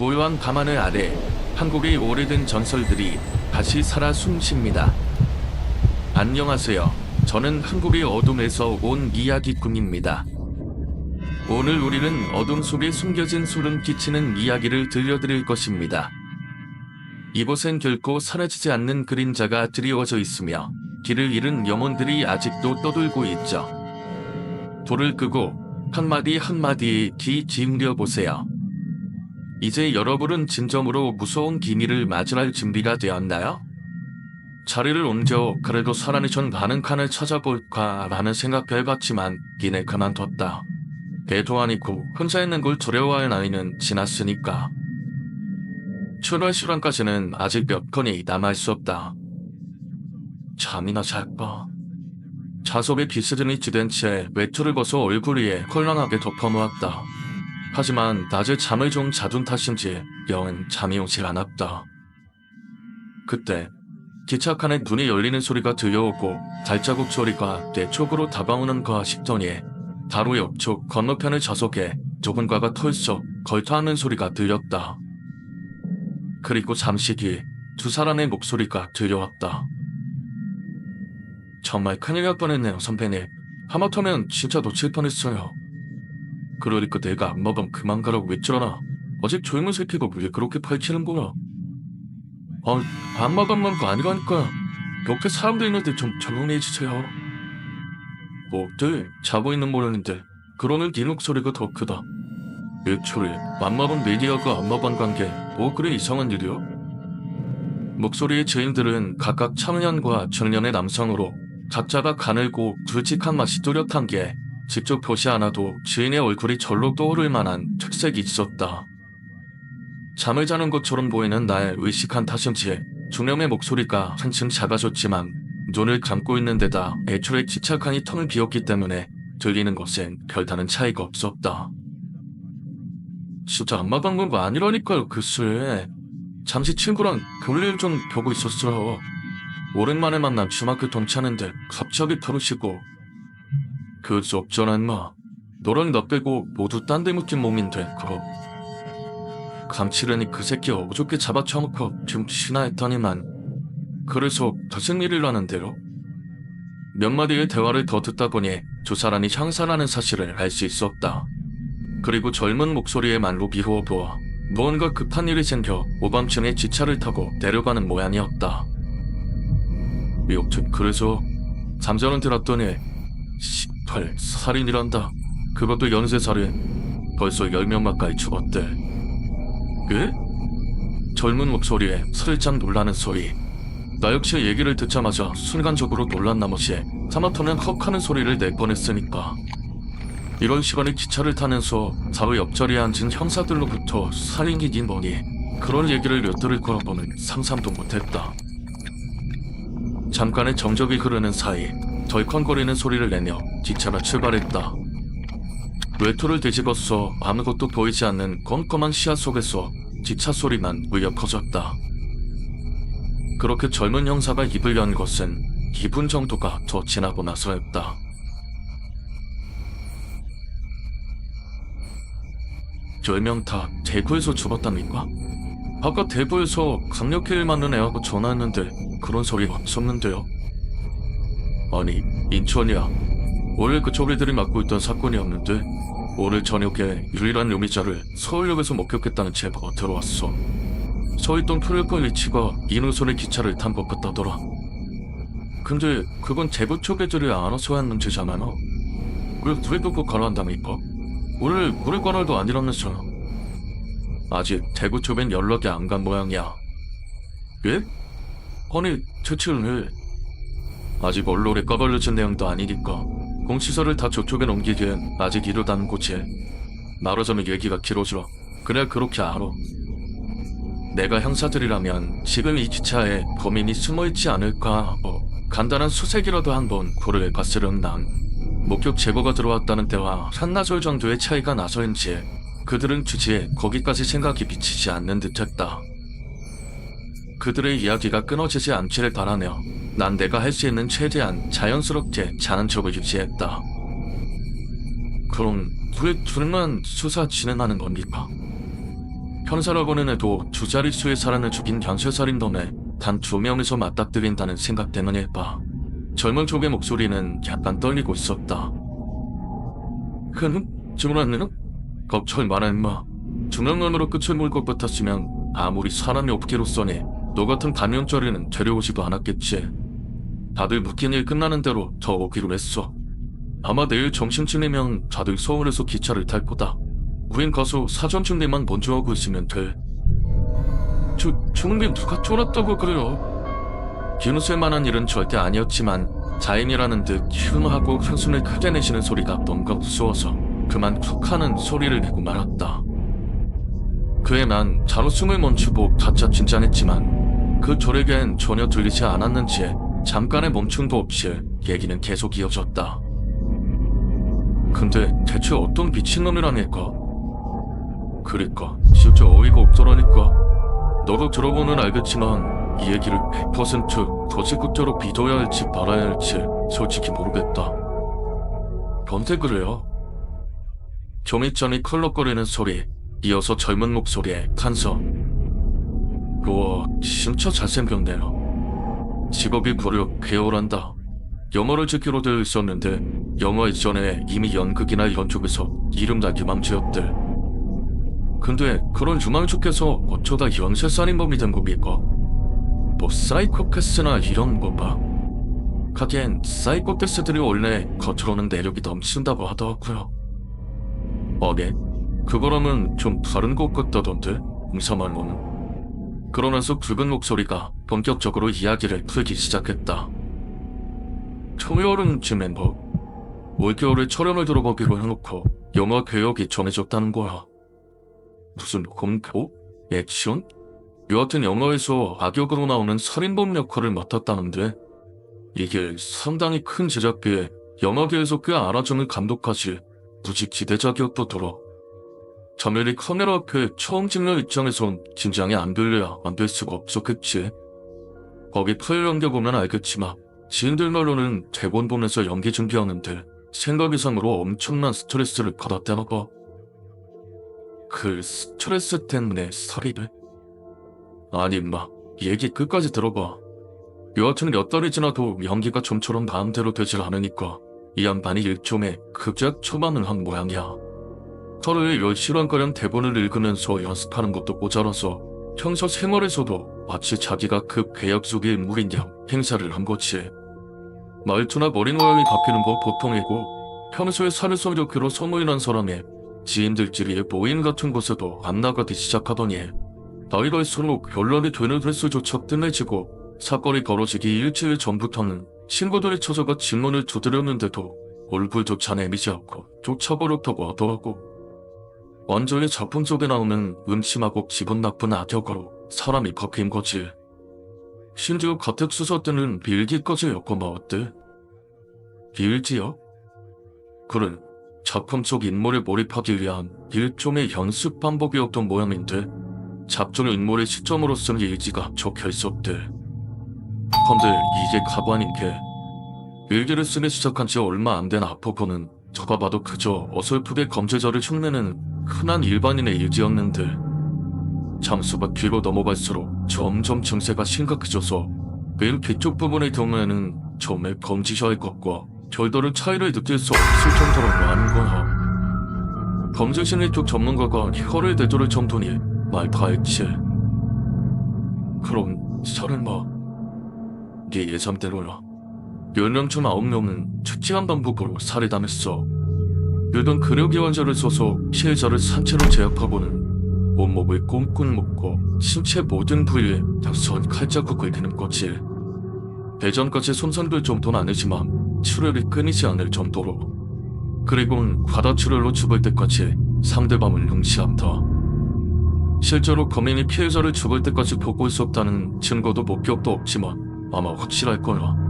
고요한 밤하늘 아래 한국의 오래된 전설들이 다시 살아 숨쉽니다. 안녕하세요. 저는 한국의 어둠에서 온 이야기꾼입니다. 오늘 우리는 어둠 속에 숨겨진 소름 끼치는 이야기를 들려드릴 것입니다. 이곳엔 결코 사라지지 않는 그림자가 드리워져 있으며 길을 잃은 영혼들이 아직도 떠돌고 있죠. 돌을 끄고 한마디 한마디 귀 기울여 보세요. 이제 여러분은 진정으로 무서운 기미를 맞이할 준비가 되었나요? 자리를 옮겨 그래도 살아내 전 가는 칸을 찾아볼까라는 생각도 해봤지만 이내 그만뒀다. 배도 아니고 혼자 있는 걸 두려워할 나이는 지났으니까. 출발 시간까지는 아직 몇 건이 없다. 잠이나 잘까? 자석에 비스듬히 찌든 채 외투를 벗어 얼굴 위에 헐렁하게 덮어놓았다. 하지만 낮에 잠을 좀 자둔 탓인지 영 잠이 오질 않았다. 그때 기차 칸에 문이 열리는 소리가 들려오고 발자국 소리가 내 쪽으로 다가오는가 싶더니 바로 옆쪽 건너편의 좌석에 누군가가 털썩 걸터하는 소리가 들렸다. 그리고 잠시 뒤 두 사람의 목소리가 들려왔다. 정말 큰일 날 뻔했네요, 선배님. 하마터면 진짜 놓칠 뻔했어요. 그러니까 내가 안 먹으면 그만 가라고 외치려나. 아직 젊은 새끼가 왜 그렇게 거야? 아, 안 먹으면 거 아니라니까. 옆에 사람들 있는데 좀 조용히 해주세요. 뭐들 자고 있는 모양인데 그러는 네 목소리가 더 크다. 애초에 맘먹은 메디아가 안마반 관계 뭐 그래 이상한 일이야? 목소리의 주인들은 각각 청년과 중년의 남성으로 각자가 가늘고 굵직한 맛이 뚜렷한 게 직접 보지 않아도 주인의 얼굴이 절로 떠오를 만한 특색이 있었다. 잠을 자는 것처럼 보이는 날 의식한 탓인지 중년의 목소리가 한층 작아졌지만 눈을 감고 있는 데다 애초에 기차칸이 텅을 비었기 때문에 들리는 것엔 별다른 차이가 없었다. 진짜 안마 방거 아니라니까요, 글쎄. 잠시 친구랑 볼일 좀 보고 있었어요. 오랜만에 만난 중학교 동창인데 갑자기 털으시고 그수 없잖아 인마 너랑 나 빼고 모두 딴데 묶인 몸인데 그거 감치려니 그 새끼 어저께 잡아쳐놓고 좀 쉬나 했더니만 그래서 무슨 일이라는데요? 몇 마디의 대화를 더 듣다 보니 두 사람이 형사라는 사실을 알 수 있었다. 그리고 젊은 목소리의 말로 비호어 보아 무언가 급한 일이 생겨 오밤중에 지차를 타고 내려가는 모양이었다. 여튼 그래서 잠자는 들었더니 시 팔 살인이란다. 그것도 연쇄 살인. 벌써 열명 가까이 죽었대. 예? 젊은 목소리에 살짝 놀라는 소리. 나 역시 얘기를 듣자마자 순간적으로 놀란 나머지 사마터는 헉하는 소리를 낼 뻔했으니까. 이런 시간에 기차를 타면서 좌우 옆자리에 앉은 형사들로부터 살인기긴 뭐니 그런 얘기를 엿들을 거라고는 상상도 못했다. 잠깐의 정적이 흐르는 사이 덜컹거리는 소리를 내며 기차가 출발했다. 외투를 뒤집었어 아무것도 보이지 않는 껌껌한 시야 속에서 기차 소리만 울려 퍼졌다. 그렇게 젊은 형사가 입을 연 것은 2분 정도가 더 지나고 나서였다. 열명 다 대구에서 죽었답니까? 아까 대구에서 강력히 일 맞는 애하고 전화했는데 그런 소리가 없었는데요. 아니 인천이야. 원래 그쪽 애들이 맡고 있던 사건이었는데 오늘 저녁에 유일한 용의자를 서울역에서 목격했다는 제보가 들어왔어. 서 있던 표류권 위치가 이노선의 기차를 탄 것 같다더라. 근데 그건 제보 쪽 애들이 알아서 한 문제잖아요. 왜, 왜 그거 관할한답니까? 오늘 우리 관할도 아니라면서요. 아직 대구 쪽엔 연락이 안 간 모양이야. 예? 아니, 대체는 왜? 아직 언론에 까발려진 내용도 아니니까 공시설을 다 저쪽에 넘기기엔 아직 이르다는 곳이 말하자면 얘기가 길어져. 그래 그렇게 알아. 내가 형사들이라면 지금 이 기차에 범인이 숨어있지 않을까 뭐 간단한 수색이라도 한번 고를 봤으련 난 목격 제보가 들어왔다는 때와 한나절 정도의 차이가 나서인지 그들은 주지에 거기까지 생각이 미치지 않는 듯했다. 그들의 이야기가 끊어지지 않기를 바라며 난 내가 할 수 있는 최대한 자연스럽게 자는 척을 유지했다. 그럼 왜 둘만 수사 진행하는 겁니까? 형사라고는 해도 두 자릿수의 사람을 죽인 연쇄살인범에 단 두 명에서 맞닥뜨린다는 생각 때문에 봐. 젊은 쪽의 목소리는 약간 떨리고 있었다. 그는 증언하는 걱정 마라 임마. 중앙론으로 끝을 물 것 같았으면 아무리 사람이 없기로서니 너 같은 단연자리는 데려오지도 않았겠지. 다들 묻긴 일 끝나는 대로 더 오기로 했어. 아마 내일 점심쯤이면 다들 서울에서 기차를 탈 거다. 우린 가서 사전 준비만 먼저 하고 있으면 돼. 저, 주문님 누가 쫄았다고 그래요? 기누셀 만한 일은 절대 아니었지만 자인이라는 듯 흉하고 한숨을 크게 내쉬는 소리가 뭔가 무서워서 그만 툭 하는 소리를 내고 말았다. 그에 난 자로 숨을 멈추고 바짝 긴장했지만 그 저에겐 전혀 들리지 않았는지 잠깐의 멈춤도 없이 얘기는 계속 이어졌다. 근데 대체 어떤 미친놈이라니까? 그러니까 진짜 어이가 없더라니까. 너도 들어보면 알겠지만 이 얘기를 100% 거짓국자로 믿어야 할지 말아야 할지 솔직히 모르겠다. 뭔데 그래요? 좀 있자니 컬럭거리는 소리, 이어서 젊은 목소리에 간서. 우와, 진짜 잘생겼네요. 직업이 고려 개월한다. 영어를 듣기로 되어 있었는데 영어 이전에 이미 연극이나 연극에서 이름 난 유망주였대. 근데 그런 유망주께서 어쩌다 연쇄살인범이 된 겁니까? 뭐 사이코패스나 이런 건가? 하긴 사이코패스들이 원래 겉으로는 내력이 넘친다고 하더라고요. 어, 네? 그거랑은 좀 다른 것 같다던데 응사말로는. 그러면서 굵은 목소리가 본격적으로 이야기를 풀기 시작했다. 초여름쯤엔 뭐 올겨울에 촬영을 들어가기로 해놓고 영화 계획이 정해졌다는 거야. 무슨 공포? 액션? 여하튼 영화에서 악역으로 나오는 살인범 역할을 맡았다는데 이게 상당히 큰 제작비에 영화계에서 꽤 알아주는 감독까지 무직 지대작이었다 들어. 자멸이 카메라 앞에 처음 찍는 입장에선 긴장이 안 들려야 안 될 수가 없었겠지. 거기 프레일 연겨보면 알겠지만 지인들 말로는 대본 보면서 연기 준비하는데 생각 이상으로 엄청난 스트레스를 받았다나 봐. 그 스트레스 때문에 살인을? 아니 임마 얘기 끝까지 들어봐. 여하튼 몇 달이 지나도 연기가 좀처럼 마음대로 되질 않으니까 이 양반이 일종의 극작 초반을 한 모양이야. 하루에 10시간가량 대본을 읽으면서 연습하는 것도 모자라서 평소 생활에서도 마치 자기가 그 계약 속의 인물인 양 행사를 한 거지. 말투나 머리 모양이 바뀌는 거 보통이고 평소에 사는 성적으로 소문난 사람의 지인들끼리의 모임 같은 곳에도 안 나가기 시작하더니 나이가 들수록 결론이 되는 횟수조차 뜸해지고 사건이 벌어지기 일주일 전부터는 친구들이 찾아가 질문을 두드렸는데도 얼굴조차 내미지 않고 쫓아버렸다고 하더라고. 완전히 작품 속에 나오는 음침하고 기분 나쁜 악역으로 사람이 바뀐 거지. 심지어 가택 수사 때는 빌기까지 엮어마었대. 빌지요? 그래, 작품 속 인물에 몰입하기 위한 일종의 연습 반복이었던 모양인데 작중의 인물의 시점으로 쓴 일지가 적혀 있었대. 근데 이게 가관인 게 일기를 쓰기 시작한 지 얼마 안 된 아포고는 저가 봐도 그저 어설프게 검체자를 흉내내는 흔한 일반인의 일지였는데 잠수가 뒤로 넘어갈수록 점점 증세가 심각해져서 맨 뒤쪽 부분의 경우에는 처음에 검지샤의 것과 별다른 차이를 느낄 수 없을 정도로 많은 거야. 검증심리 쪽 전문가가 혀를 내두를 정도니 말다 했지. 그럼 설마 네 예상대로야. 10명 중 9명은 특징한 방법으로 살해당했어. 일단 근육이완자를 써서 피해자를 산채로 제압하고는 온몸을 꽁꽁 묶고 신체 모든 부위에 다선 칼자국을 내는 거지. 대전까지 손상될 정도는 아니지만 출혈이 끊이지 않을 정도로. 그리고는 과다 출혈로 죽을 때까지 상대방을 응시한다. 실제로 범인이 피해자를 죽을 때까지 보고 있었다는 증거도 목격도 없지만 아마 확실할 거야.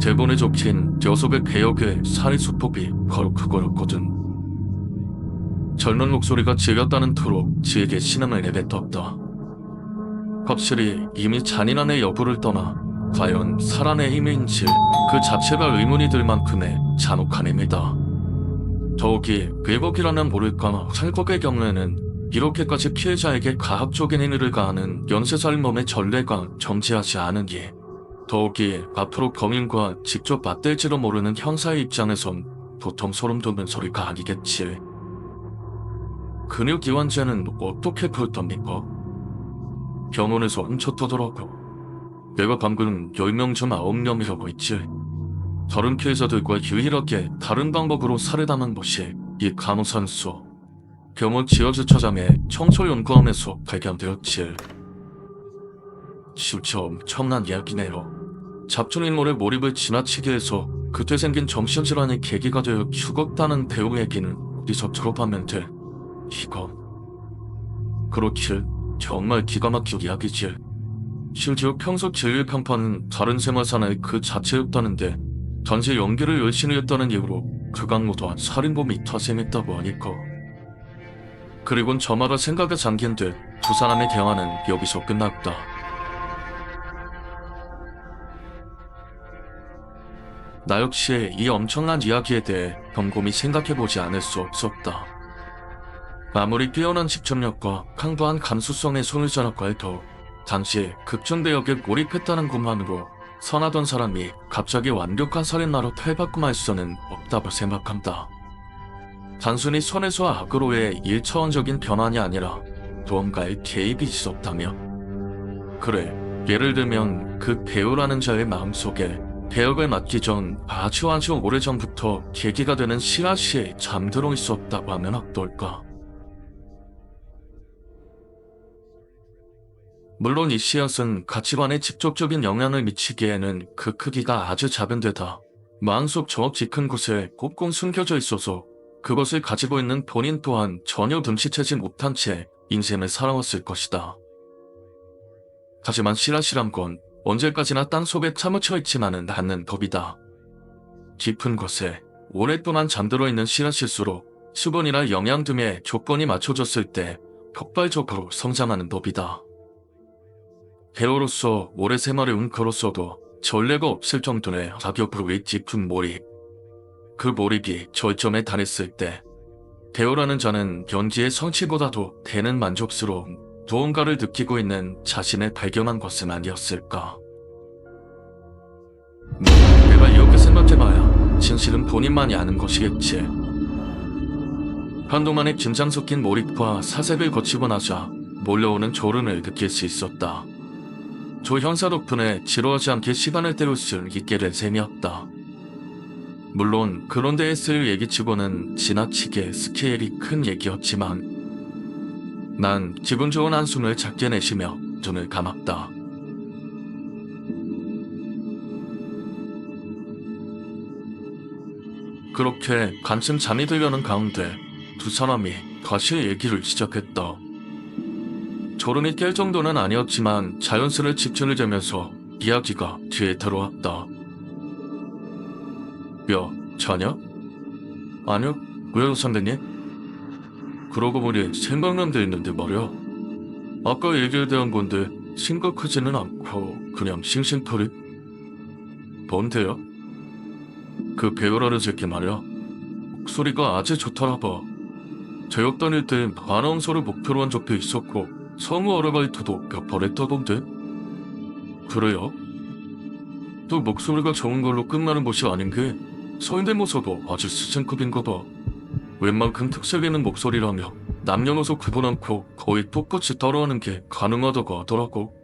대본에 적힌 녀석의 개혁의 살인 수법이 바로 그거였거든. 젊은 목소리가 지렸다는 터로 지에게 신음을 내뱉었다. 확실히 이미 잔인한 의 여부를 떠나 과연 살아의 힘인지 그 자체가 의문이 들 만큼의 잔혹한 힘이다. 더욱이 괴곡이라는 모를까 살곡의 경우에는 이렇게까지 피해자에게 가학적인 행위를 가하는 연쇄살인범의 전례가 정지하지 않으니 더욱이 앞으로 범인과 직접 맞댈지도 모르는 형사의 입장에선 도통 소름 돋는 소리가 아니겠지. 근육 이완제는 어떻게 풀었답니까? 병원에서 훔쳤더더라고. 내가 방금 10명 중 9명이라고 했지. 다른 피해자들과 유일하게 다른 방법으로 살해당한 것이 이 간호사였어. 병원 지하주차장의 청소연구원에서 발견되었지. 진짜 엄청난 이야기네요. 잡촌인물의 몰입을 지나치게 해서 그때 생긴 정신질환의 계기가 되어 죽었다는 배우 얘기는 어디서 들어봤면 돼. 이건 그렇지 정말 기가 막힌 이야기지. 실제로 평소 진리 평판은 다른 생활사나의 그 자체였다는데 단지 연기를 열심히 했다는 이유로 그강로 또한 살인범이 타생했다고 하니까. 그리곤 저마다 생각에 잠긴 듯 두 사람의 대화는 여기서 끝났다. 나 역시 이 엄청난 이야기에 대해 곰곰이 생각해보지 않을 수 없었다. 아무리 뛰어난 집중력과 강도한 감수성의 손을 잡았고 해도 당시 극중대역에 몰입했다는 것만으로 선하던 사람이 갑자기 완벽한 살인마로 탈바꿈 할 수는 없다고 생각한다. 단순히 선에서 악으로의 일차원적인 변환이 아니라 무언가의 개입이 있었다며. 그래, 예를 들면 그 배우라는 자의 마음속에 배역을 맡기 전 아주 아주 오래전부터 계기가 되는 씨앗이 잠들어 있었다고 하면 어떨까? 물론 이 씨앗은 가치관에 직접적인 영향을 미치기에는 그 크기가 아주 작은 데다 마음속 저 깊은 곳에 꽁꽁 숨겨져 있어서 그것을 가지고 있는 본인 또한 전혀 눈치채지 못한 채 인생을 살아왔을 것이다. 하지만 씨앗이란 건 언제까지나 땅속에 차묻혀 있지만은 않는 법이다. 깊은 곳에 오랫동안 잠들어 있는 씨앗일수록 수분이나 영양 등의 조건이 맞춰졌을 때 폭발적으로 성장하는 법이다. 배우로서 오래 생활을 은커로서도 전례가 없을 정도의 가격으로의 깊은 몰입. 그 몰입이 절점에 달했을 때 배우라는 자는 연기의 성취보다도 되는 만족스러움, 무언가를 느끼고 있는 자신을 발견한 것은 아니었을까. 뭐, 내가 이렇게 생각해봐야 진실은 본인만이 아는 것이겠지. 한동안의 긴장 섞인 몰입과 사색을 거치고 나자 몰려오는 졸음을 느낄 수 있었다. 조 형사 덕분에 지루하지 않게 시간을 때울 수 있게 된 셈이었다. 물론 그런 데에 쓸 얘기치고는 지나치게 스케일이 큰 얘기였지만 난 기분 좋은 한숨을 작게 내쉬며 눈을 감았다. 그렇게 간쯤 잠이 들려는 가운데 두 사람이 다시 얘기를 시작했다. 졸음이 깰 정도는 아니었지만 자연스레 집중을 재면서 이야기가 뒤에 들어왔다. 야, 자냐? 아니요, 왜요 선배님? 그러고 보니 생각난 데 있는데 말이야. 아까 얘기에 대한 건데 심각하지는 않고 그냥 싱싱거리? 뭔데요? 그 배우라는 새끼 말이야. 목소리가 아주 좋더라 봐. 대역 다닐 때 아나운서를 목표로 한 적도 있었고 성우 아르바이트도 몇 번 했다던데? 그래요? 또 목소리가 좋은 걸로 끝나는 것이 아닌 게 서인대모사도 아주 수준급인가 봐. 웬만큼 특색 있는 목소리라며 남녀노소 구분 않고 거의 똑같이 따라하는 게 가능하다고 하더라고.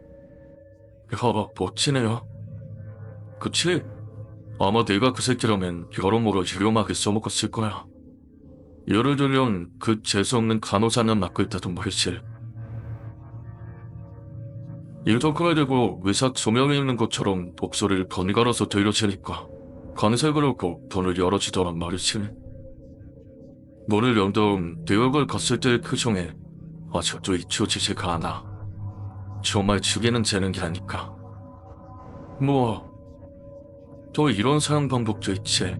야, 멋지네요. 그치? 아마 내가 그 새끼라면 여러모로 유용하게 써먹었을 거야. 예를 들면 그 재수없는 간호사는 맡을 때도 말실. 일터크에 대고 의사 조명이 있는 것처럼 목소리를 번갈아서 들려주니까 간세 그렇고 돈을 열어주더란 말이지. 문을 연다음 뉴욕을 갔을 때의 표정에 아직도 잊혀지지가 않아. 정말 죽이는 재능이라니까. 뭐, 또 이런 사용 방법도 있지.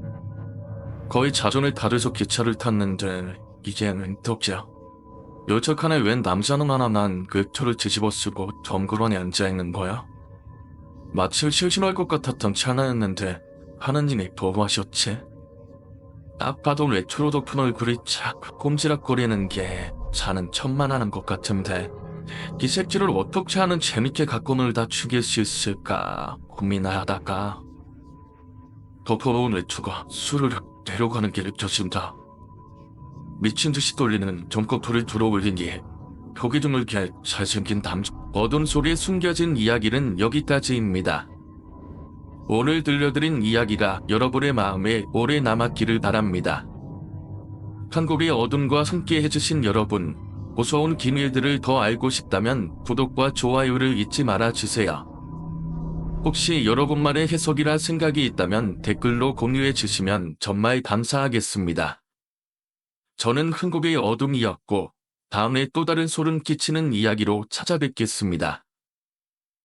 거의 자전을 다려서 기차를 탔는데 이제는 덕이야. 열차 칸에 웬 남자는 하나 난 웹토를 뒤집어 쓰고 덤그러니 앉아있는 거야. 마치 실신할 것 같았던 찰나였는데 하느님이 보호하셨지. 딱 봐도 레트로 덕분 얼굴이 자꾸 꼼지락거리는 게 자는 천만하는 것 같은데 이 새끼를 어떻게 하면 재밌게 갖고 놀다 죽일 수 있을까 고민하다가 덮어놓은 외투가 수르륵 내려가는 게 느껴진다. 미친 듯이 돌리는 점검토를 들어올리니 벽이 드물게 잘생긴 남자 어두운 속에 숨겨진 이야기는 여기까지입니다. 오늘 들려드린 이야기가 여러분의 마음에 오래 남았기를 바랍니다. 한국의 어둠과 함께 해주신 여러분, 무서운 기밀들을 더 알고 싶다면 구독과 좋아요를 잊지 말아주세요. 혹시 여러분만의 해석이라 생각이 있다면 댓글로 공유해 주시면 정말 감사하겠습니다. 저는 흥국의 어둠이었고, 다음에 또 다른 소름 끼치는 이야기로 찾아뵙겠습니다.